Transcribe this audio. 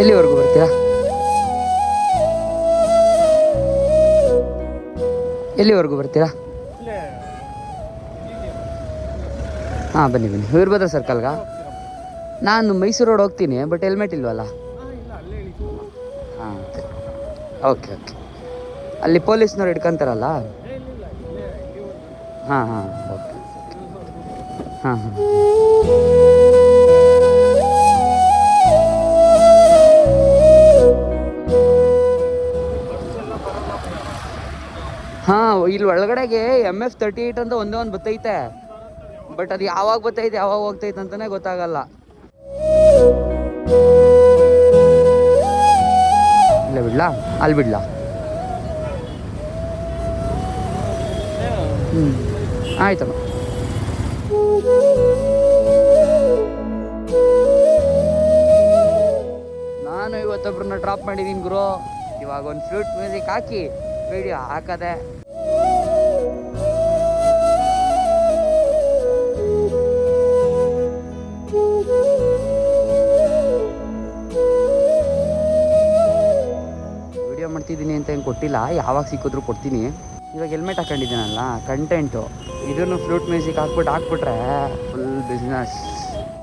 ಎಲ್ಲಿವರೆಗೂ ಬರ್ತೀರಾ? ಎಲ್ಲಿವರೆಗೂ ಬರ್ತೀರಾ? ಹಾಂ, ಬನ್ನಿ ಬನ್ನಿ. ವೀರಭದ್ರ ಸರ್ಕಲ್ಗ ನಾನು ಮೈಸೂರು ರೋಡ್ ಹೋಗ್ತೀನಿ ಬಟ್ ಹೆಲ್ಮೆಟ್ ಇಲ್ವಲ್ಲ? ಹಾಂ, ಓಕೆ ಓಕೆ. ಅಲ್ಲಿ ಪೊಲೀಸ್ನವ್ರು ಹಿಡ್ಕೊಂತಾರಲ್ಲ? ಹಾಂ ಹಾಂ, ಓಕೆ ಹಾಂ ಹಾಂ. ಹಾಂ, ಇಲ್ಲಿ ಒಳಗಡೆಗೆ ಎಂ ಎಫ್ ತರ್ಟಿ ಏಯ್ಟ್ ಅಂತ ಒಂದೇ ಒಂದು ಬತ್ತೈತೆ. ಬಟ್ ಅದು ಯಾವಾಗ ಬತ್ತೈತೆ, ಯಾವಾಗ ಹೋಗ್ತೈತೆ ಅಂತಲೇ ಗೊತ್ತಾಗಲ್ಲ. ಇಲ್ಲ ಬಿಡ್ಲಾ? ಅಲ್ಲಿ ಬಿಡ್ಲಾ? ಹ್ಞೂ ಆಯ್ತಮ್ಮ. ನಾನು ಇವತ್ತೊಬ್ಬರನ್ನ ಡ್ರಾಪ್ ಮಾಡಿದ್ದೀನಿ ಗುರು. ಇವಾಗ ಒಂದು ಫ್ಲೂಟ್ ಮ್ಯೂಸಿಕ್ ಹಾಕಿ. ವಿಡಿಯೋ ಹಾಕದೆ. ವಿಡಿಯೋ ಮಾಡ್ತಿದ್ದೀನಿ ಅಂತ ಏನು ಕೊಟ್ಟಿಲ್ಲ, ಯಾವಾಗ ಸಿಕ್ಕಿದ್ರು ಕೊಡ್ತೀನಿ. ಇವಾಗ ಹೆಲ್ಮೆಟ್ ಹಾಕೊಂಡಿದ್ದೀನಲ್ಲ ಕಂಟೆಂಟು ಇದನ್ನು ಫ್ಲೂಟ್ ಮ್ಯೂಸಿಕ್ ಹಾಕ್ಬಿಟ್ಟು ಹಾಕ್ಬಿಟ್ರೆ ಫುಲ್ ಬಿಸ್ನೆಸ್